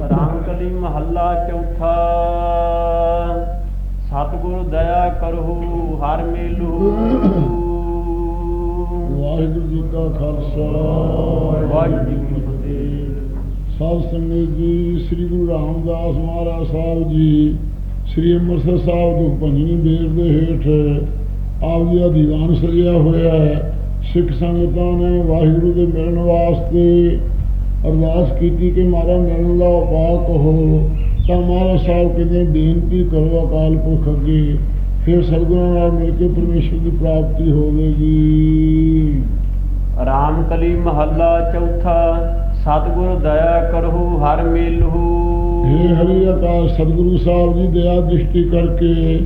ਰਾਮਕਲੀ ਮਹੱਲਾ ਚੌਥਾ। ਸਤਿਗੁਰ ਦਇਆ ਕਰਹੁ ਹਰ ਮੇਲੂ। ਵਾਹਿਗੁਰੂ ਜੀ ਕਾ ਖਾਲਸਾ। ਵਾਹਿਗੁਰੂ ਜੀ ਕੀ ਫਤਿਹ। ਸਾਧ ਸੰਗਤ ਜੀ ਸ੍ਰੀ ਗੁਰੂ ਰਾਮਦਾਸ ਮਹਾਰਾਜ ਸਾਹਿਬ ਜੀ ਸ੍ਰੀ ਅੰਮ੍ਰਿਤਸਰ ਸਾਹਿਬ ਤੋਂ ਪੰਜਵੀਂ ਬੇਰ ਦੇ ਹੇਠ ਆਪ ਜੀ ਦਾ ਦੀਵਾਨ ਸਜਿਆ ਹੋਇਆ ਹੈ। ਸਿੱਖ ਸੰਗਤਾਂ ਨੇ ਵਾਹਿਗੁਰੂ ਦੇ ਮਿਲਣ ਵਾਸਤੇ ਅਰਦਾਸ ਕੀਤੀ ਕਿ ਮਾਰਾ ਮਿਲਣ ਦਾ ਉਪਾਅ ਕਹੋ ਤਾਂ ਮਹਾਰਾਜ ਸਾਹਿਬ ਕਹਿੰਦੇ ਬੇਨਤੀ ਕਰੋ ਅਕਾਲ ਪੁਰਖ ਅੱਗੇ ਫਿਰ ਸਤਿਗੁਰਾਂ ਨਾਲ ਮਿਲ ਕੇ ਪਰਮੇਸ਼ਰ ਦੀ ਪ੍ਰਾਪਤੀ ਹੋਵੇਗੀ। ਰਾਮਕਲੀ ਮਹੱਲਾ ਚੌਥਾ ਸਤਿਗੁਰ ਦਇਆ ਕਰਹੁ ਹਰ ਮੇਲੂ ਹੇ ਹਰੀ ਅਕਾਲ ਸਤਿਗੁਰੂ ਸਾਹਿਬ ਜੀ ਦਇਆ ਦ੍ਰਿਸ਼ਟੀ ਕਰਕੇ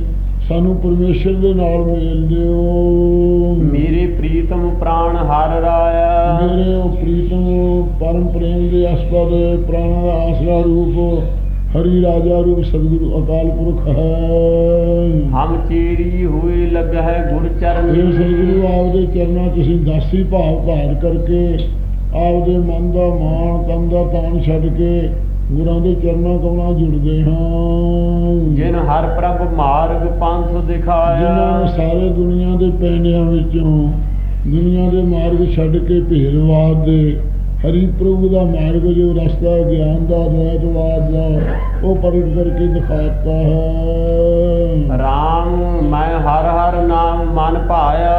ਸਾਨੂੰ ਪਰਮੇਸ਼ਰ ਦੇ ਨਾਲ ਮੇਲ ਦਿਓ ਮੇਰੇ ਪ੍ਰੀਤਮ ਪ੍ਰਾਣ ਹਰ ਰਾਇਆ। ਮੇਰੇ ਉਹ ਪ੍ਰੀਤਮ ਪਰਮ ਪ੍ਰੇਮ ਦੇ ਅਸਪਦ ਪ੍ਰਾਣਾ ਦਾ ਆਸਰਾ ਰੂਪ ਹਰੀ ਰਾਜਾ ਰੂਪ ਸਤਿਗੁਰੂ ਅਕਾਲ ਪੁਰਖ ਹੈ। ਹਮ ਚੇਰੀ ਹੋਏ ਲੱਗ ਹੈ ਗੁਰ ਇਹ ਚਰਨੀ ਸਤਿਗੁਰੂ ਆਪਦੇ ਚਰਨਾਂ ਤੁਸੀਂ ਦਾਸੀ ਭਾਵ ਧਾਰ ਕਰਕੇ ਆਪਦੇ ਮਨ ਦਾ ਮਾਣ ਤਨ ਦਾ ਤਾਣ ਛੱਡ ਕੇ ਗੁਰਾਂ ਦੇ ਚਰਨਾਂ ਕਮਲਾਂ ਜੁੜਦੇ ਹਾਂ। ਜਿਨ ਹਰ ਪ੍ਰਭ ਮਾਰਗ ਪੰਥ ਜਿਨ੍ਹਾਂ ਨੂੰ ਦਿਖਾਇਆ ਸਾਰੇ ਦੁਨੀਆ ਦੇ ਪੈਣਿਆਂ ਵਿੱਚੋਂ ਦੁਨੀਆ ਦੇ ਮਾਰਗ ਛੱਡ ਕੇ ਭੇਦਵਾਦ ਦੇ ਹਰੀ ਪ੍ਰਭੂ ਦਾ ਮਾਰਗ ਜੋ ਰਸਤਾ ਗਿਆਨ ਦਾ ਦ્વੈਤਵਾਦ ਦਾ ਉਹ ਪ੍ਰਗਟ ਕਰਕੇ ਦਿਖਾਤਾ ਹੈ। ਰਾਮ ਮੈਂ ਹਰ ਹਰ ਨਾਮ ਮਨ ਭਾਇਆ।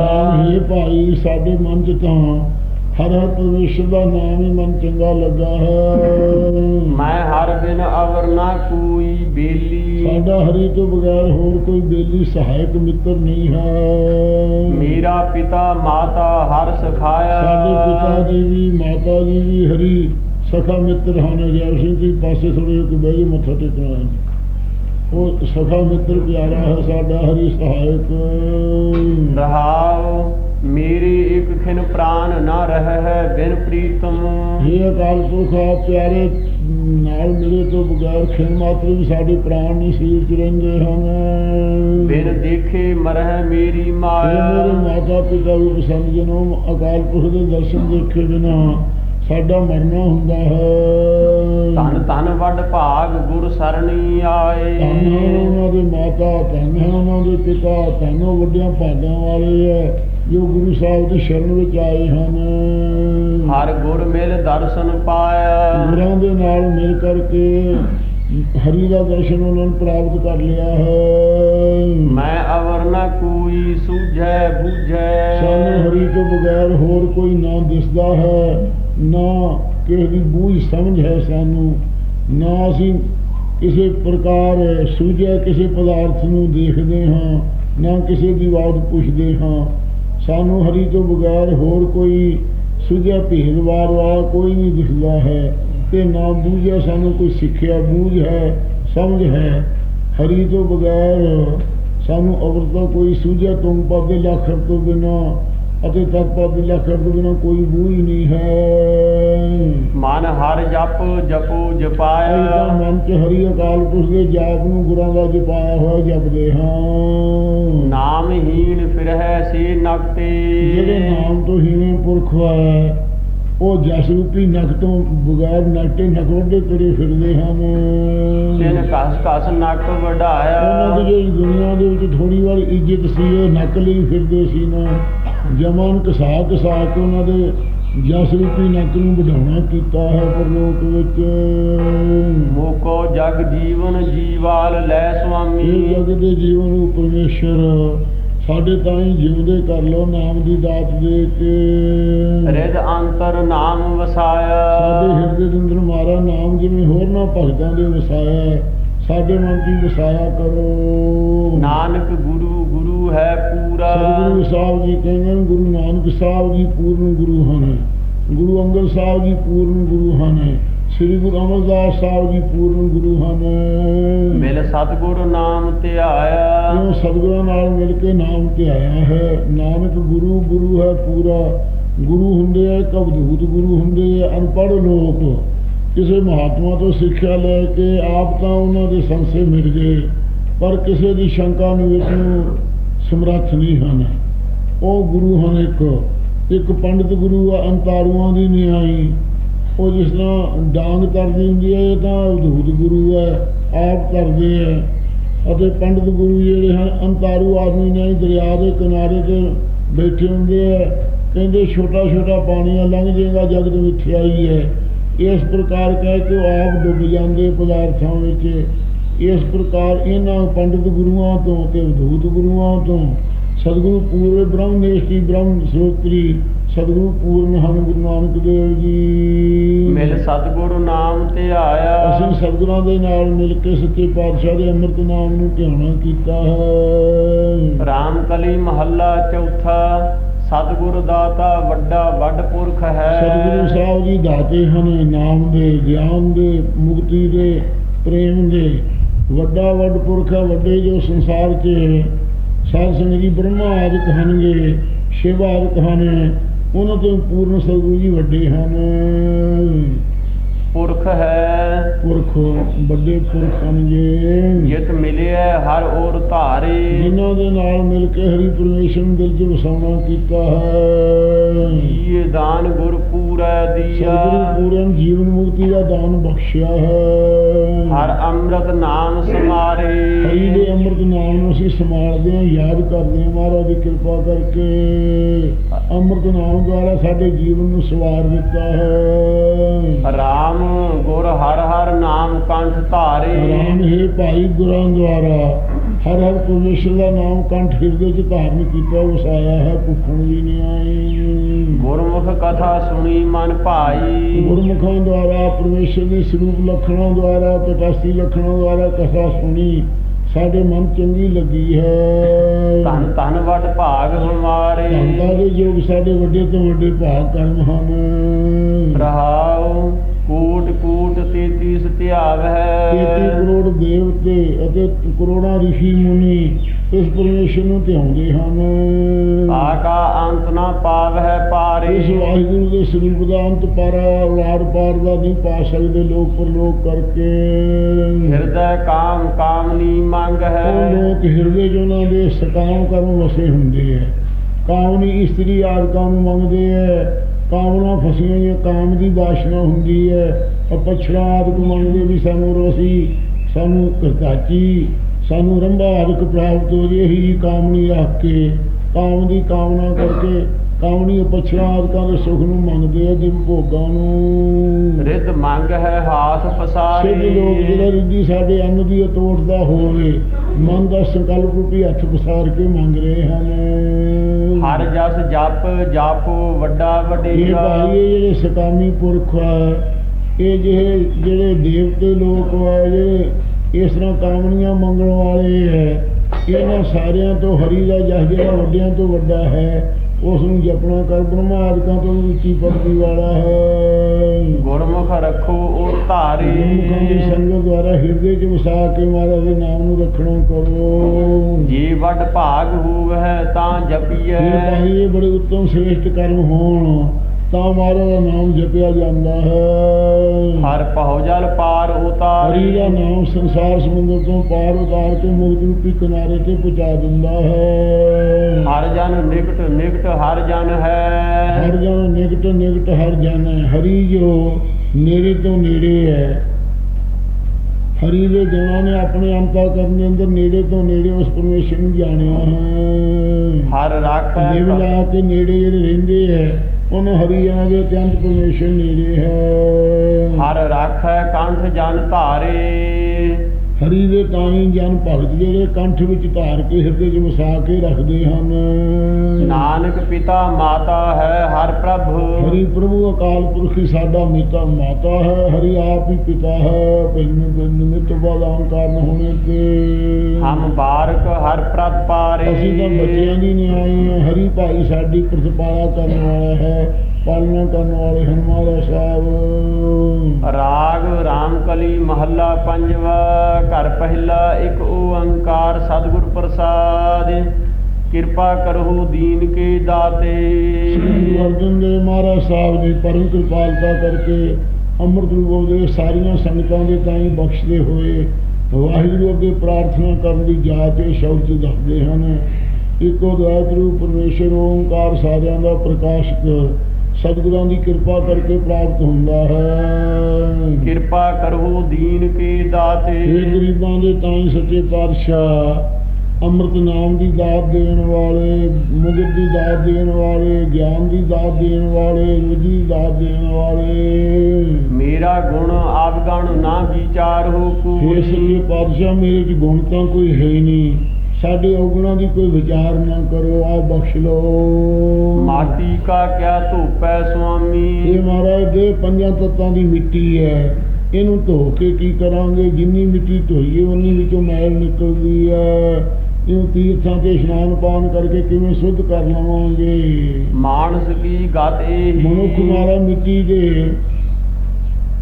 ਰਾਮ ਹੀ ਭਾਈ ਸਾਡੇ ਮਨ ਚ ਤਾਂ ਹਰ ਹਰ ਪਰਮੇਸ਼ਰ ਦਾ ਨਾਮ ਹੀ ਮਨ ਚੰਗਾ ਲੱਗਾ ਹੈ। ਮੈਂ ਹਰ ਬਿਨ ਅਵਰ ਨਾ ਕੋਈ ਬੇਲੀ। ਸਾਡਾ ਹਰੀ ਤੋਂ ਬਗੈਰ ਹੋਰ ਕੋਈ ਬੇਲੀ ਸਹਾਇਕ ਮਿੱਤਰ ਨਹੀਂ ਹੈ। ਮੇਰਾ ਪਿਤਾ ਮਾਤਾ ਹਰ ਸਖਾਇਆ। ਸਾਡੇ ਪਿਤਾ ਜੀ ਵੀ ਮਾਤਾ ਜੀ ਵੀ ਹਰੀ ਸਖਾ ਮਿੱਤਰ ਹਨ। ਜੈ ਸਿੰਘ ਜੀ ਪਾਸੇ ਥੋੜੇ ਕਿ ਬਹਿ ਮੱਥਾ ਟੇਕਣਾ ਹੈ ਉਹ ਸਖਾ ਮਿੱਤਰ ਪਿਆਰਾ ਹੈ ਸਾਡਾ ਹਰੀ ਸਹਾਇਕ। ਰਹਾਉ ਮੇਰੀ ਇੱਕ ਖਿਨ ਪ੍ਰਾਨ ਨਾ ਰਹਿ ਹੈ ਬਿਨ ਪ੍ਰੀਤਮ ਇਹ ਅਕਾਲ ਪੁਰਖ ਆਪ ਪਿਆਰੇ ਨਾਲ ਮਿਲੇ ਤੋਂ ਬਗੈਰ ਖਿਣ ਮਾਤਰ ਵੀ ਸਾਡੇ ਪ੍ਰਾਣ ਨਹੀਂ ਸਰੀਰ ਚ ਰਹਿੰਦੇ ਹਨ। ਬਿਨ ਦੇਖੇ ਮਰਹਿ ਮੇਰੀ ਇਹ ਮੇਰੇ ਮਾਇਆ ਮਾਤਾ ਪਿਤਾ ਵੀ ਪਸੰਦ ਜਨੋ ਅਕਾਲ ਪੁਰਖ ਦੇ ਦਰਸ਼ਨ ਦੇਖੇ ਬਿਨਾ ਸਾਡਾ ਮਰਨਾ ਹੁੰਦਾ ਹੈ। ਧਨ ਧਨ ਵੱਡ ਭਾਗ ਗੁਰ ਸਰਣੀ ਧੰਨ ਆਏ ਉਹਨਾਂ ਦੇ ਮਾਤਾ ਧੰਨ ਹਨ ਉਹਨਾਂ ਦੇ ਪਿਤਾ ਧੰਨ ਵੱਡਿਆਂ ਭਾਗਾਂ ਵਾਲੇ ਹੈ। ਜੋ ਗੁਰੂ ਸਾਹਿਬ ਦੀ ਸ਼ਰਨ ਵਿੱਚ ਆਏ ਹਨ। ਹਰ ਗੁਰ ਮਿਲ ਦਰਸ਼ਨ ਪਾਇਆ। ਗੁਰਾਂ ਦੇ ਨਾਲ ਮਿਲ ਕਰਕੇ ਹਰੀ ਦਾ ਦਰਸ਼ਨ ਉਹਨਾਂ ਨੇ ਪ੍ਰਾਪਤ ਕਰ ਲਿਆ ਹੈ। ਮੈਂ ਅਵਰ ਨਾ ਕੋਈ ਸੂਝੈ ਬੂਝੈ। ਸਾਨੂੰ ਹਰੀ ਤੋਂ ਬਗੈਰ ਹੋਰ ਕੋਈ ਨਾ ਦਿਸਦਾ ਹੈ ਨਾ ਕਿਸੇ ਦੀ ਬੂਝ ਸਮਝ ਹੈ ਸਾਨੂੰ ਨਾ ਅਸੀਂ ਕਿਸੇ ਪ੍ਰਕਾਰ ਸੂਝਿਆ ਕਿਸੇ ਪਦਾਰਥ ਨੂੰ ਦੇਖਦੇ ਹਾਂ ਨਾ ਕਿਸੇ ਦੀ ਬਾਤ ਪੁੱਛਦੇ ਹਾਂ। ਸਾਨੂੰ ਹਰੀ ਤੋਂ ਬਗੈਰ ਹੋਰ ਕੋਈ ਸੁਝਿਆ ਭੇਦਵਾਰ ਵਾਲਾ ਕੋਈ ਨਹੀਂ ਦਿਖਦਾ ਹੈ। ਤੇ ਨਾ ਬੂਝਿਆ ਸਾਨੂੰ ਕੋਈ ਸਿੱਖਿਆ ਬੂਝ ਹੈ, ਸਮਝ ਹੈ। ਹਰੀ ਤੋਂ ਬਗੈਰ ਸਾਨੂੰ ਅਵਰ ਤੋਂ ਕੋਈ ਸੂਝਿਆ ਤੁਮ ਪਦ ਲੱਖ ਲੱਖਰ ਤੋਂ ਬਿਨਾ ਅਤੇ ਤਤ ਪਦ ਦੇ ਲੱਖਰ ਤੋਂ ਬਿਨਾ ਕੋਈ ਬੂਝ ਨਹੀਂ ਹੈ। ਮਨ ਹਰ ਜਪ ਜਪੋ ਜਪਾਇਆ। ਮਨ ਚ ਹਰੀ ਅਕਾਲ ਪੁਰਖ ਦੇ ਜਾਪ ਨੂੰ ਗੁਰਾਂ ਦਾ ਜਪਾਇਆ ਹੋਇਆ ਜਪਦੇ ਹਾਂ। ਨਾਮਹੀਣ ਫਿਰਹਿ ਸੇ ਨਕਤੇ। ਜਿਹੜੇ ਨਾਮ ਤੋਂ ਹੀਣੇ ਪੁਰਖ ਹੈ ਉਹ ਜਸ ਰੂਪੀ ਨਖ ਤੋਂ ਬਗੈਰ ਨਕਟੇ ਨਕੋਡੇ ਤੁਰੇ ਫਿਰਦੇ ਹਨ ਤਿਨ ਘਸ ਘਸ ਨੱਕ ਉਹਨਾਂ ਦੀ ਵਢਾਇਆ ਜਿਹੜੀ ਦੁਨੀਆ ਦੇ ਵਿੱਚ ਥੋੜੀ ਵਾਲੀ ਇੱਜ਼ਤ ਸੀ ਉਹ ਨੱਕ ਲਈ ਫਿਰਦੇ ਸੀ ਨਾ। ਜਮਾਨ ਕਸਾ ਕਸਾ ਕੇ ਉਹਨਾਂ ਦੇ ਜਸ ਰੂਪੀ ਨੱਕ ਨੂੰ ਵਧਾਉਣਾ ਕੀਤਾ ਹੈ ਪਰਲੋਕ ਵਿੱਚ। ਮੋਕੋ ਜਗ ਜੀਵਨ ਜੀਵਾਲ ਲੈ ਇਹ ਸੁਆਮੀ ਜਗ ਦੇ ਜੀਵਨ ਨੂੰ ਪਰਮੇਸ਼ਰ ਸਾਡੇ ਤਾਈਂ ਜਿਉਂਦੇ ਕਰ ਲੋ ਨਾਮ ਦੀ ਦਾਤ ਦੇ ਕੇ। ਰਿਦ ਅੰਤਰ ਨਾਮ ਸਾਡੇ ਵਸਾਇਆ ਹਿਰਦੇ ਦੇ ਅੰਦਰ ਮਾਰਾ ਨਾਮ ਜਿਵੇਂ ਹੋਰਨਾਂ ਭਗਤਾਂ ਦੇ ਵਸਾਇਆ। ਹੈ, ਸਾਡੇ ਮਨ ਦੀ ਵਸਾਇਆ ਕਰੋ। ਨਾਨਕ ਗੁਰੂ ਗੁਰੂ ਹੈ ਪੂਰਾ। ਸਤਿਗੁਰੂ ਸਾਹਿਬ ਜੀ ਕਹਿੰਦੇ ਨੇ ਗੁਰੂ ਨਾਨਕ ਸਾਹਿਬ ਜੀ ਪੂਰਨ ਗੁਰੂ ਹਨ। ਗੁਰੂ ਅੰਗਦ ਸਾਹਿਬ ਜੀ ਪੂਰਨ ਗੁਰੂ ਹਨ। ਸ੍ਰੀ ਗੁਰੂ ਅਮਰਦਾਸ ਸਾਹਿਬ ਜੀ ਪੂਰਨ ਗੁਰੂ ਹਨ। ਮਿਲ ਸਤਿਗੁਰ ਨਾਮ ਧਿਆਇਆ ਉਹ ਸਤਿਗੁਰਾਂ ਨਾਲ ਮਿਲ ਕੇ ਨਾਮ ਧਿਆਇਆ ਹੈ। ਨਾਨਕ ਗੁਰੂ ਗੁਰੂ ਹੈ ਪੂਰਾ। ਗੁਰੂ ਹੁੰਦੇ ਆ ਅਵਧੂਤ ਗੁਰੂ ਹੁੰਦੇ ਆ ਅਨਪੜ੍ਹ ਲੋਕ। ਕਿਸੇ ਮਹਾਤਮਾ ਤੋਂ ਸਿੱਖਿਆ ਲੈ ਕੇ ਆਪ ਤਾਂ ਉਹਨਾਂ ਦੇ ਸੰਸੇ ਮਿਲ ਗਏ, ਪਰ ਕਿਸੇ ਦੀ ਸ਼ੰਕਾ ਨੂੰ ਇਸ ਨੂੰ ਸਮਰੱਥ ਨਹੀਂ ਹਨ। ਉਹ ਗੁਰੂ ਹਨ ਇੱਕ। ਇੱਕ ਪੰਡਿਤ ਗੁਰੂ ਆ, ਅੰਤਾਰੂਆਂ ਦੀ ਨਿਆਈ। ਉਹ ਜਿਸ ਤਰ੍ਹਾਂ ਡਾਂਗ ਕਰਦੀ ਹੁੰਦੀ ਹੈ, ਇਹ ਤਾਂ ਅਵਧੂਤ ਗੁਰੂ ਹੈ, ਆਪ ਕਰਦੇ ਹੈ। ਅਤੇ ਪੰਡਿਤ ਗੁਰੂ ਜਿਹੜੇ ਹਨ, ਅੰਤਾਰੂ ਆਦਮੀ ਨੇ ਦਰਿਆ ਦੇ ਕਿਨਾਰੇ ਤੇ ਬੈਠੇ ਹੁੰਦੇ ਹੈ। ਕਹਿੰਦੇ ਛੋਟਾ ਛੋਟਾ ਪਾਣੀ ਆ ਲੰਘ ਜਾਏਗਾ, ਜਗਤ ਮਿੱਠਿਆਈ ਹੈ। ਇਸ ਪ੍ਰਕਾਰ ਕਹਿ ਕੇ ਉਹ ਆਪ ਡੁੱਬ ਜਾਂਦੇ ਪਦਾਰਥਾਂ ਵਿੱਚ। ਇਸ ਪ੍ਰਕਾਰ ਇਹਨਾਂ ਪੰਡਿਤ ਗੁਰੂਆਂ ਤੋਂ ਤੇ ਅਵਧੂਤ ਗੁਰੂਆਂ ਤੋਂ ਸਤਿਗੁਰੂ ਪੂਰੇ ਬ੍ਰਹਮ ਨੇਸ਼ਟੀ ਬ੍ਰਹਮ ਸਰੋਤਰੀ ਸਤਿਗੁਰੂ ਪੂਰਨ ਹਨ ਗੁਰੂ ਨਾਨਕ ਦੇਵ ਜੀ। ਮਿਲ ਸਤਿਗੁਰੂ ਨਾਮ ਧਿਆਇਆ ਅਸੀਂ ਸਤਿਗੁਰਾਂ ਦੇ ਨਾਲ ਮਿਲ ਕੇ ਸੱਚੇ ਪਾਤਸ਼ਾਹ ਦੇ ਅੰਮ੍ਰਿਤ ਨਾਮ ਨੂੰ ਧਿਆਣਾ ਕੀਤਾ ਹੈ। ਰਾਮ ਕਲੀ ਮਹੱਲਾ ਚੌਥਾ। ਸਤਿਗੁਰ ਦਾਤਾ ਵੱਡਾ ਵੱਡ ਪੁਰਖ ਹੈ। ਸਤਿਗੁਰੂ ਸਾਹਿਬ ਜੀ ਦਾਤੇ ਹਨ ਨਾਮ ਦੇ, ਗਿਆਨ ਦੇ, ਮੁਕਤੀ ਦੇ, ਪ੍ਰੇਮ ਦੇ। ਵੱਡਾ ਵੱਡ ਪੁਰਖ ਹੈ, ਵੱਡੇ ਜੋ ਸੰਸਾਰ 'ਚ ਸਾਧ ਸੰਗਤ ਜੀ ਬ੍ਰਹਮਾ ਆਦਿ ਹਨਗੇ ਸ਼ਿਵ ਆਦਿਕ ਹਨ, ਉਹਨਾਂ ਤੋਂ ਪੂਰਨ ਸਤਿਗੁਰੂ ਜੀ ਵੱਡੇ ਹਨ। ਪੁਰਖ ਹੈ। ਪੁਰਖ ਵੱਡੇ ਪੁਰਖ ਹਨ ਜੀ ਜਿਤ ਮਿਲਿਆ ਹਰ ਔਰ ਧਾਰੇ। ਜਿਨ੍ਹਾਂ ਦੇ ਨਾਲ ਮਿਲ ਕੇ ਹਰੀ ਪਰਮੇਸ਼ਰ ਨੂੰ ਦਿਲ 'ਚ ਵਸਾਉਣਾ ਕੀਤਾ ਹੈ। ਇਹ ਦਾਨ ਗੁਰ ਪੂਰੈ ਦੀਆ। ਪੂਰਨ ਜੀਵਨ ਮੁਕਤੀ ਦਾ ਦਾਨ ਬਖਸ਼ਿਆ ਹੈ। ਹਰ ਅੰਮ੍ਰਿਤ ਨਾਮ ਸਮਾਰੇ ਹਰੀ ਦੇ ਅੰਮ੍ਰਿਤ ਨਾਮ ਨੂੰ ਅਸੀਂ ਸੰਭਾਲਦੇ ਹਾਂ ਯਾਦ ਕਰਦੇ ਹਾਂ ਮਹਾਰਾਜ ਦੀ ਕਿਰਪਾ ਕਰਕੇ। ਅੰਮ੍ਰਿਤ ਨਾਮ ਦੁਆਰਾ ਸਾਡੇ ਜੀਵਨ ਨੂੰ ਸਵਾਰ ਦਿੱਤਾ ਹੈ ਰਾਮ ਗੁਰ ਹਰ ਹਰ ਨਾਮ ਕੰਠ ਧਾਰੇ। ਰਾਮ ਹੈ ਭਾਈ ਗੁਰਾਂ ਦੁਆਰਾ ਹਰ ਹਰ ਪਰਮੇਸ਼ਰ ਦਾ ਨਾਮ ਕੰਠ ਹਿਰਦੇ 'ਚ ਧਾਰਨ ਕੀਤਾ ਵਸਾਇਆ ਹੈ ਭੁੱਖਣ ਵੀ ਨਹੀਂ ਆਏ। ਗੁਰਮੁਖ ਕਥਾ ਸੁਣੀ ਮਨ ਭਾਈ। ਗੁਰਮੁਖਾਂ ਦੁਆਰਾ ਪਰਮੇਸ਼ਰ ਦੇ ਸਰੂਪ ਲੱਖਣਾਂ ਦੁਆਰਾ ਤਟਸਥੀ ਲੱਖਣਾਂ ਦੁਆਰਾ ਕਥਾ ਸੁਣੀ। ਸਾਡੇ ਮਨ ਚੰਗੀ ਲੱਗੀ ਹੈ। ਧੰਨ ਧੰਨ ਵੱਡ ਭਾਗ ਹਮਾਰੇ ਧੰਦਾ ਦੇ ਯੋਗ ਸਾਡੇ ਵੱਡੇ ਤੋਂ ਵੱਡੇ ਭਾਗ ਕਰਮ ਹਨ। ਰਹਾਉ। ਕੂਟ ਕੂਟ ਤੇਤੀ ਸਤਿਆਵ 33 ਹੈ ਕਰੋੜ ਦੇਵਤੇ ਅਤੇ ਕਰੋੜਾਂ ਰਿਸ਼ੀ ਮੁਨੀ ਇਸ ਪਰਮੇਸ਼ਰ ਨੂੰ ਧਿਆਉਂਦੇ ਹਨ। ਆਕਾ ਅੰਤ ਨਾ ਪਾਵ ਹੈ ਇਸ ਪਾਰੇ ਵਾਹਿਗੁਰੂ ਦੇ ਸਰੂਪ ਦਾ ਅੰਤ ਪਾਰਾ ਲਾੜ ਪਾਰ ਦਾ ਨਹੀਂ ਪਾ ਸਕਦੇ ਲੋਕ ਪਰਲੋਕ ਕਰਕੇ। ਹਿਰਦੈ ਕਾਮ ਕਾਮਨੀ ਮੰਗ ਉਹ ਹੈ ਲੋਕ ਹਿਰਦੇ ਉਹਨਾਂ ਦੇ ਸਕਾਮ ਕਰਮ ਵਸੇ ਹੁੰਦੇ ਹੈ। ਕਾਮਨੀ ਇਸਤਰੀ ਆਦਿਕਾਂ ਨੂੰ ਮੰਗਦੇ ਹੈ। ਕਾਮਨਾ ਫਸੀਆਂ ਹੋਈਆਂ ਕਾਮ ਦੀ ਬਾਸ਼ਨਾ ਹੁੰਦੀ ਹੈ। ਅਪਛੜਾ ਆਦਿਕ ਮੰਗਦੇ ਵੀ ਸਾਨੂੰ ਰੋਸੀ ਸਾਨੂੰ ਕਰਤਾਚੀ ਸਾਨੂੰ ਰੰਭਾ ਆਦਿਕ ਪ੍ਰਾਪਤ ਹੋ ਜੇ ਇਹੀ ਕਾਮਨੀ ਰੱਖ ਕੇ ਕਾਮ ਦੀ ਕਾਮਨਾ ਕਰਕੇ ਕਾਮਨੀ ਅਪਛੜਾ ਆਦਿਕਾਂ ਦੇ ਸੁਖ ਨੂੰ ਮੰਗਦੇ ਆ ਜਿਵ ਭੋਗਾਂ ਨੂੰ। ਰਿੱਧ ਮੰਗ ਹੈ ਹਾਥ ਸਿੱਧ ਲੋਕ ਜਿਹੜਾ ਰਿੱਧੀ ਸਾਡੇ ਅੰਨ ਦੀ ਅਤੋਟ ਦਾ ਹੋਵੇ ਮਨ ਦਾ ਸੰਕਲਪ ਰੂਪੀ ਹੱਥ ਪਸਾਰ ਕੇ ਮੰਗ ਰਹੇ ਹਨ। ਹਰ ਜਸ ਜਪ ਜਪ ਵੱਡਾ ਇਹ ਵਡੇਰਾ ਭਾਈ ਇਹ ਜਿਹੜੇ ਸਕਾਮੀ ਪੁਰਖ ਆ ਇਹ ਜਿਹੜੇ ਜਿਹੜੇ ਦੇਵਤੇ ਲੋਕ ਆ ਜਿਹੜੇ ਇਸ ਤਰ੍ਹਾਂ ਕਾਮਨੀਆਂ ਮੰਗਣ ਵਾਲੇ ਹੈ ਇਹਨਾਂ ਸਾਰਿਆਂ ਤੋਂ ਹਰੀ ਦਾ ਜਸ ਜਿਹੜਾ ਵੱਡਿਆਂ ਤੋਂ ਵੱਡਾ ਹੈ ਉਸ ਨੂੰ ਜਪਣਾ ਕਰ ਬ੍ਰਹਮਾ ਆਦਿਕਾਂ ਤੋਂ ਵੀ ਉੱਚੀ ਪਦਵੀ ਵਾਲਾ ਹੈ। ਰੱਖੋ ਉਹ ਧਾਰੇ ਸੰਗਤ ਦੁਆਰਾ ਹਿਰਦੇ 'ਚ ਵਸਾ ਕੇ ਮਹਾਰਾਜ ਦੇ ਨਾਮ ਨੂੰ ਰੱਖਣਾ ਕਰੋ। ਜੀ ਵੱਡ ਭਾਗ ਹੋਵ ਹੈ ਤਾਂ ਭਾਈ ਇਹ ਬੜੇ ਉੱਤਮ ਸ੍ਰੇਸ਼ਟ ਕਰਮ ਹੋਣ। ਤਾਂ ਮਹਾਰਾਜ ਦਾ ਨਾਮ ਜਪਿਆ ਜਾਂਦਾ ਹੈ। ਹਰ ਪਹੁ ਜਲ ਪਾਰ ਹਰੀ ਉਤਾਰੀ ਦਾ ਨਾਮ ਸੰਸਾਰ ਸਮੁੰਦਰ ਤੋਂ ਪਾਰ ਉਤਾਰ ਕੇ ਮੁਕਤ ਰੂਪੀ ਕਿਨਾਰੇ ਤੇ ਪਹੁੰਚਾ ਦਿੰਦਾ ਹੈ। ਹਰ ਜਨ ਨਿਕਟ ਨਿਕਟ ਹਰ ਜਨ ਹਰ ਹੈ ਜਨ ਨਿਕਟ ਨਿਕਟ ਹਰ ਜਨ ਹੈ। ਹਰੀ ਜੋ ਨੇੜੇ ਤੋਂ ਨੇੜੇ ਹੈ ਹਰੀ ਦੇ ਜਨਾਂ ਨੇ ਆਪਣੇ ਅੰਤਕਰਨ ਦੇ ਅੰਦਰ ਨੇੜੇ ਤੋਂ ਨੇੜੇ ਉਸ ਪਰਮੇਸ਼ਰ ਨੂੰ ਜਾਣਿਆ ਹੈ। ਹਰ ਰੱਖ ਦੇਵ ਲਾ ਕੇ ਨੇੜੇ ਜਿਹੜੇ ਰਹਿੰਦੇ ਹੈ ਉਹਨੂੰ ਹਰੀ ਜਨਾਂ ਦੇ ਅਤਿਅੰਤ ਪਰਮੇਸ਼ਰ ਨੇੜੇ ਹੈ। ਹਰ ਰੱਖ ਕੰਠ ਜਨ ਧਾਰੇ। ਹਰੀ ਦੇ ਤਾਣੀ ਜਨ ਭਗਤ ਜਿਹੜੇ ਕੰਠ ਵਿੱਚ ਧਾਰ ਕੇ ਹਿਰਦੇ 'ਚ ਵਸਾ ਕੇ ਰੱਖਦੇ ਹਨ। ਨਾਨਕ ਪਿਤਾ ਮਾਤਾ ਹੈ ਹਰ ਪ੍ਰਭ। ਹਰੀ ਪ੍ਰਭੂ ਅਕਾਲ ਪੁਰਖ ਹੀ ਸਾਡਾ ਮਿਤਾ ਮਾਤਾ ਹੈ ਹਰੀ ਆਪ ਹੀ ਪਿਤਾ ਹੈ ਬਿਨ ਬਿਨ ਨਿਮਿਤ ਬਾਦਾਨ ਕਾਰਨ ਹੋਣੇ ਤੇ। ਹਮ ਬਾਰਕ ਹਰ ਪ੍ਰਭ ਪਾਰੇ। ਅਸੀਂ ਤਾਂ ਬੱਚਿਆਂ ਦੀ ਨਿਆਈ ਹੈ ਹਰੀ ਭਾਈ ਸਾਡੀ ਪ੍ਰਤਪਾਲਾ ਕਰਨ ਵਾਲਾ ਹੈ। ਪਾਲਣਾ ਕਰਨ ਵਾਲੇ ਹਨ ਮਹਾਰਾਜ ਸਾਹਿਬ। ਰਾਗ ਰਾਮਕਲੀ ਮਹੱਲਾ ਪੰਜਵਾ ਘਰ ਪਹਿਲਾ ਇੱਕ ਓੰਕਾਰ ਸਤਿਗੁਰ ਪ੍ਰਸਾਦ। ਕਿਰਪਾ ਕਰੋ ਦੀਨ ਕੇ ਦਾਤੇ। ਸ੍ਰੀ ਅਰਜਨ ਦੇਵ ਮਹਾਰਾਜ ਸਾਹਿਬ ਦੀ ਪਰਮ ਕਿਰਪਾਲਤਾ ਕਰਕੇ ਅੰਮ੍ਰਿਤ ਰੂਪ ਦੇ ਸਾਰੀਆਂ ਸੰਗਤਾਂ ਦੇ ਤਾਈਂ ਬਖਸ਼ਦੇ ਹੋਏ ਵਾਹਿਗੁਰੂ ਅੱਗੇ ਪ੍ਰਾਰਥਨਾ ਕਰਨ ਦੀ ਜਾਚ ਇਹ ਸ਼ਬਦ 'ਚ ਦੱਸਦੇ ਹਨ। ਇੱਕੋ ਦਇਤ ਰੂਪ ਪਰਮੇਸ਼ਰ ਓੰਕਾਰ ਸਾਰਿਆਂ ਦਾ ਪ੍ਰਕਾਸ਼ਕ ਸਤਿਗੁਰਾਂ ਦੀ ਕਿਰਪਾ ਕਰਕੇ ਪ੍ਰਾਪਤ ਹੁੰਦਾ ਹੈ। ਕਿਰਪਾ ਕਰੋ ਦੀਨ ਕੇ ਇਹ ਦਾਤੇ ਗਰੀਬਾਂ ਦੇ ਤਾਂ ਹੀ ਸੱਚੇ ਪਾਤਸ਼ਾਹ ਅੰਮ੍ਰਿਤ ਨਾਮ ਦੀ ਦਾਤ ਦੇਣ ਵਾਲੇ ਮੁਕਤ ਦੀ ਦਾਤ ਦੇਣ ਵਾਲੇ ਗਿਆਨ ਦੀ ਦਾਤ ਦੇਣ ਵਾਲੇ ਰੋਜੀ ਦਾਤ ਦੇਣ ਵਾਲੇ। ਮੇਰਾ ਗੁਣ ਆਵਗਣ ਨਾ ਵਿਚਾਰ ਹੋ ਇਹ ਸੱਚੇ ਪਾਤਸ਼ਾਹ ਮੇਰੇ ਚ ਗੁਣ ਤਾਂ ਕੋਈ ਹੈ ਹੀ ਨਹੀਂ। ਸਾਡੇ ਔਗੁਣਾਂ ਦੀ ਕੋਈ ਵਿਚਾਰ ਨਾ ਕਰੋ ਆ ਬਖਸ਼ ਲਓ। ਮਾਟੀ ਕਾ ਕਿਆ ਧੂਪੈ ਇਹ ਸੁਆਮੀ ਮਹਾਰਾਜ ਦੇ ਪੰਜਾਂ ਤੱਤਾਂ ਦੀ ਮਿੱਟੀ ਹੈ। ਇਹਨੂੰ ਧੋ ਕੇ ਕੀ ਕਰਾਂਗੇ? ਜਿੰਨੀ ਮਿੱਟੀ ਧੋਈਏ ਉਨੀ ਵਿੱਚੋਂ ਮੈਲ ਨਿਕਲਦੀ ਹੈ। ਇਹਨੂੰ ਤੀਰਥਾਂ ਤੇ ਇਸ਼ਨਾਨ ਪਾਨ ਕਰਕੇ ਕਿਵੇਂ ਸੁੱਧ ਕਰ ਲਵਾਂਗੇ? ਮਾਨਸ ਕੀ ਗਤ ਇਹ ਮਨੁੱਖ ਮਾਰਾ ਮਿੱਟੀ ਦੇ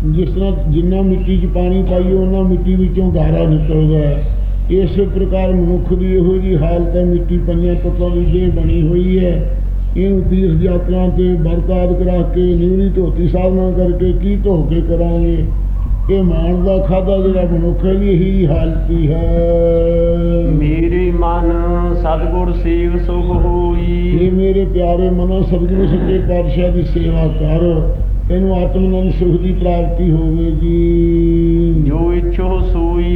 ਜਿਸ ਤਰ੍ਹਾਂ ਜਿੰਨਾ ਮਿੱਟੀ 'ਚ ਪਾਣੀ ਪਾਈਏ ਉਹਨਾਂ ਮਿੱਟੀ ਵਿੱਚੋਂ ਗਾਰਾ ਨਿਕਲਦਾ ਹੈ। ਇਸੇ ਪ੍ਰਕਾਰ ਮਨੁੱਖ ਦੀ ਇਹੋ ਜਿਹੀ ਹਾਲਤ ਹੈ ਮਿੱਟੀ ਪੰਜਾਂ ਤੱਤਾਂ ਦੀ ਦੇਹ ਬਣੀ ਹੋਈ ਹੈ। ਇਹਨੂੰ ਤੀਰਥ ਯਾਤਰਾ ਤੇ ਬਰਤਾਦ ਕਰਾ ਕੇ ਨਿਵਰੀ ਧੋਤੀ ਸਾਧਨਾ ਕਰਕੇ ਕੀ ਧੋ ਕੇ ਕਰਾਂਗੇ? ਇਹ ਮਾਣ ਦਾ ਖਾਦਾ ਜਿਹੜਾ ਮਨੁੱਖ ਹੈ ਦੀ ਇਹੀ ਹਾਲਤ ਹੀ। ਹੈ ਮੇਰੇ ਮਨ ਸਤਗੁਰ ਸੇਵ ਸੁਖ ਹੋਈ। ਇਹ ਮੇਰੇ ਪਿਆਰੇ ਮਨੋ ਸਤਿਗੁਰੂ ਸੱਚੇ ਪਾਤਸ਼ਾਹ ਦੀ ਸੇਵਾ ਕਰ। ਤੈਨੂੰ ਆਤਮਨੰਦ ਸੁਖ ਦੀ ਪ੍ਰਾਪਤੀ ਹੋਵੇਗੀ। ਜੋ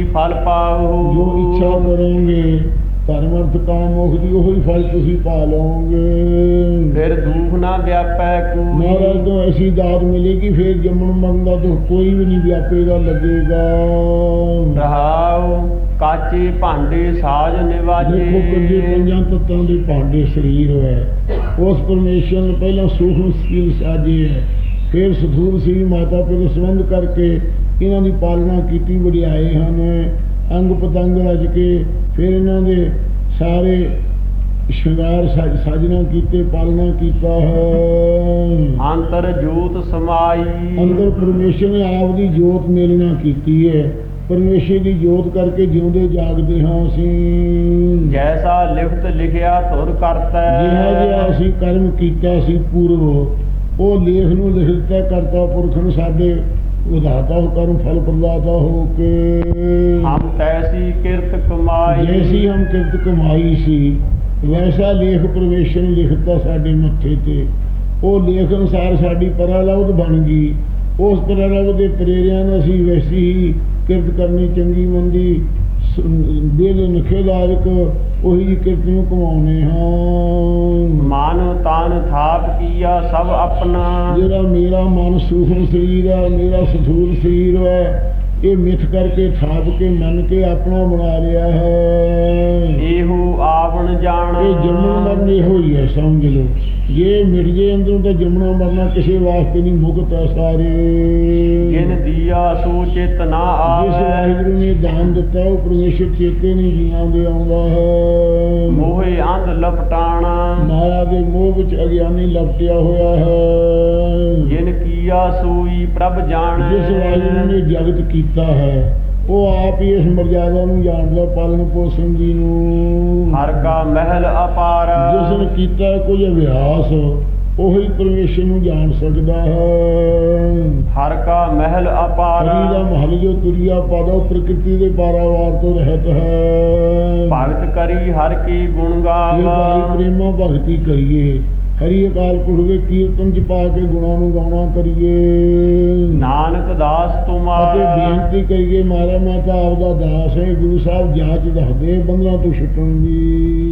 ਫਲ ਪਾਓ। ਜੋ ਇੱਛਾ ਕਰੋਗੇ ਧਰਮ ਅਰਥ ਕਾਮ ਮੋਖ ਦੀ ਉਹੀ ਫਲ ਤੁਸੀਂ ਪਾ ਲਓਗੇ। ਫਿਰ ਦੁਖ ਨਾ ਵਿਆਪੈ ਮਹਾਰਾਜ ਕੋਈ ਤੋਂ ਐਸੀ ਦਾਤ ਮਿਲੇਗੀ ਫਿਰ ਜੰਮਣ ਮਰਨ ਦਾ ਦੁੱਖ ਕੋਈ ਵੀ ਨਹੀਂ ਵਿਆਪੇਗਾ ਲੱਗੇਗਾ। ਰਹਾਉ ਕਾਚੇ ਭਾਂਡੇ ਸਾਜ ਨਿਵਾਜੇ। ਦੇਖੋ ਕੰਜੇ ਪੰਜਾਂ ਤੱਤਾਂ ਦੇ ਭਾਂਡੇ ਸਰੀਰ ਹੈ। ਉਸ ਪਰਮੇਸ਼ਰ ਨੇ ਪਹਿਲਾਂ ਸੂਖਮ ਸਰੀਰ ਸਾਜੇ ਹੈ। ਫਿਰ ਸਥੂਲ ਸਰੀਰ ਮਾਤਾ ਪਿਤਾ ਸੰਬੰਧ ਕਰਕੇ ਇਹਨਾਂ ਦੀ ਪਾਲਣਾ ਕੀਤੀ ਵਡਿਆਏ ਹਨ। ਅੰਗ ਪਤੰਗ ਰਜ ਕੇ ਫਿਰ ਇਹਨਾਂ ਦੇ ਸਾਰੇ ਸ਼ਿੰਗਾਰ ਸਜ ਸਾਜਣਾ ਕੀਤੇ ਪਾਲਣਾ ਕੀਤਾ ਹੈ। ਅੰਤਰ ਜੋਤ ਸਮਾਈ। ਅੰਦਰ ਪਰਮੇਸ਼ਰ ਨੇ ਆਪ ਦੀ ਜੋਤ ਮੇਲਣਾ ਕੀਤੀ ਹੈ। ਪਰਮੇਸ਼ਰ ਦੀ ਜੋਤ ਕਰਕੇ ਜਿਉਂਦੇ ਜਾਗਦੇ ਹਾਂ ਅਸੀਂ। ਜੈਸਾ ਲਿਖਤ ਲਿਖਿਆ ਧੁਰ ਕਰਤੈ। ਜਿਹੜਾ ਜਿਹਾ ਅਸੀਂ ਕਰਮ ਕੀਤਾ ਸੀ ਪੂਰਵ ਉਹ ਲੇਖ ਨੂੰ ਲਿਖ ਦਿੱਤਾ ਕਰਤਾ ਪੁਰਖ ਨੂੰ ਸਾਡੇ ਵਿਧਾਤਾ ਹੋ ਕਰਮ ਫਲ ਪ੍ਰਦਾਤਾ ਹੋ ਕੇ। ਹਮ ਤੈਸੀ ਕਿਰਤ ਕਮਾਈ। ਜੈਸੀ ਹਮ ਕਿਰਤ ਕਮਾਈ ਸੀ ਵੈਸਾ ਲੇਖ ਪਰਮੇਸ਼ਰ ਨੇ ਲਿਖਤਾ ਸਾਡੇ ਮੱਥੇ ਤੇ। ਉਹ ਲੇਖ ਅਨੁਸਾਰ ਸਾਡੀ ਪਰਾਲੌਦ ਬਣ ਗਈ। ਉਸ ਪਰਾਲੌਦ ਦੇ ਪ੍ਰੇਰਿਆਂ ਨਾਲ ਅਸੀਂ ਵੈਸੀ ਕਿਰਤ ਕਰਨੀ ਚੰਗੀ ਮੰਦੀ ਬੇਲ ਨਖੇਦਾਰਕ ਉਹੀ ਕਿਰਤ ਨੂੰ ਕਮਾਉਨੇ ਹਾਂ। ਮਨ ਤਨ ਥਾਪ ਕੀਆ ਸਭ ਆਪਣਾ। ਜਿਹੜਾ ਮੇਰਾ ਮਨ ਸੂਖਮ ਸਰੀਰ ਹੈ ਮੇਰਾ ਸਥੂਲ ਸਰੀਰ ਹੈ ਇਹ ਮਿੱਥ ਕਰਕੇ ਥਾਪ ਕੇ ਮੰਨ ਕੇ ਆਪਣਾ ਬਣਾ ਲਿਆ ਹੈ। ਇਹੋ ਆਵਣ ਜਾਣ। ਇਹ ਜੰਮਣ ਮਰਨ ਇਹੋ ਹੀ ਹੈ ਸਮਝ ਲਓ। ਜੇ ਮਿਟ ਜੇ ਅੰਦਰੋਂ ਤਾਂ ਜੰਮਣਾ ਮਰਨਾ ਕਿਸੇ ਵਾਸਤੇ ਨਹੀਂ ਮੁਕਤ ਹੈ ਸਾਰੇ। ਜਿਨ ਦੀਆ ਸੋ ਚਿਤ ਨਾ ਜਿਸ ਆਵੇ ਵਾਹਿਗੁਰੂ ਨੇ ਦਾਨ ਦਿੱਤਾ ਉਹ ਪਰਮੇਸ਼ਰ ਚੇਤੇ ਨਹੀਂ ਜੀਆਂ ਦੇ ਆਉਂਦਾ ਹੈ। ਮੋਹੇ ਅੰਧ ਲਪਟਾਣਾ। ਮਾਇਆ ਦੇ ਮੋਹ ਵਿੱਚ ਅਗਿਆਨੀ ਲਪਟਿਆ ਹੋਇਆ ਹੈ। ਜਿਨ ਕੀਆ ਸੋਈ ਪ੍ਰਭ ਜਾਣ। ਜਿਸ ਵਾਹਿਗੁਰੂ ਨੇ ਜਗਤ ਕੀਤਾ ਹੈ। ਉਹ ਆਪ ਹੀ ਇਸ ਮਰਜ਼ਾਦਾ ਨੂੰ ਜਾਣਦਾ ਪਾਲਣ ਪੋਸ਼ਣ ਦੀ ਨੂੰ। ਹਰ ਕਾ ਮਹਿਲ ਅਪਾਰ। ਜਿਸ ਨੇ ਕੀਤਾ ਕੁਝ ਅਭਿਆਸ ਉਹੀ ਪਰਮੇਸ਼ਰ ਨੂੰ ਜਾਣ ਸਕਦਾ ਹੈ। ਹਰ ਕਾ ਮਹਿਲ ਅਪਾਰ। ਹਰੀ ਦਾ ਮਹਲ ਜੋ ਤੁਰਿਆ ਪਾਦਾ ਪ੍ਰਕਿਰਤੀ ਦੇ ਪਾਰਾਵਾਰ ਤੋਂ ਰਹਿਤ ਹੈ। ਭਗਤ ਕਰੀ ਹਰ ਕੀ ਗੁਣ ਇਹ ਭਾਈ ਗਾਵਾ ਪ੍ਰੇਮਾ ਭਗਤੀ ਕਰੀਏ ਹਰੀ ਅਕਾਲ ਪੁਰਖ ਦੇ ਕੀਰਤਨ ਚ ਪਾ ਕੇ ਗੁਣਾਂ ਨੂੰ ਗਾਉਣਾ ਕਰੀਏ। ਨਾਨਕ ਦਾਸ ਤੁਮਾਰਾ। ਬੇਨਤੀ ਕਰੀਏ ਮਾਰਾ ਮੈਂ ਤਾਂ ਆਪਦਾ ਦਾਸ ਹੈ ਗੁਰੂ ਸਾਹਿਬ ਜਾਂਚ ਦੱਸਦੇ ਬੰਦਿਆਂ ਤੋਂ ਛੁੱਟਣ ਦੀ।